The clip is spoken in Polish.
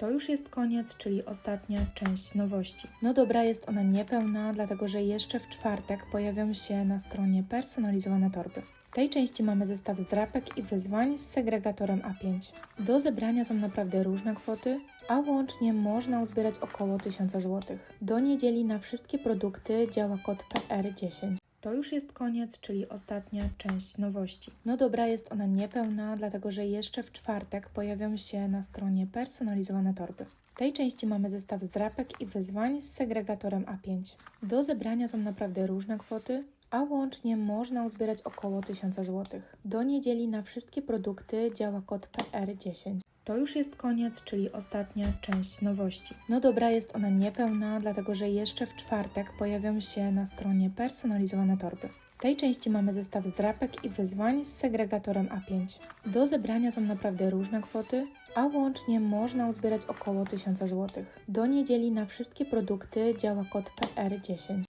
To już jest koniec, czyli ostatnia część nowości. No dobra, jest ona niepełna, dlatego że jeszcze w czwartek pojawią się na stronie personalizowane torby. W tej części mamy zestaw zdrapek i wyzwań z segregatorem A5. Do zebrania są naprawdę różne kwoty, a łącznie można uzbierać około 1000 zł. Do niedzieli na wszystkie produkty działa kod PR10. To już jest koniec, czyli ostatnia część nowości. No dobra, jest ona niepełna, dlatego że jeszcze w czwartek pojawią się na stronie personalizowane torby. W tej części mamy zestaw zdrapek i wyzwań z segregatorem A5. Do zebrania są naprawdę różne kwoty, a łącznie można uzbierać około 1000 zł. Do niedzieli na wszystkie produkty działa kod PR10. To już jest koniec, czyli ostatnia część nowości. No dobra, jest ona niepełna, dlatego że jeszcze w czwartek pojawią się na stronie personalizowane torby. W tej części mamy zestaw zdrapek i wyzwań z segregatorem A5. Do zebrania są naprawdę różne kwoty, a łącznie można uzbierać około 1000 zł. Do niedzieli na wszystkie produkty działa kod PR10.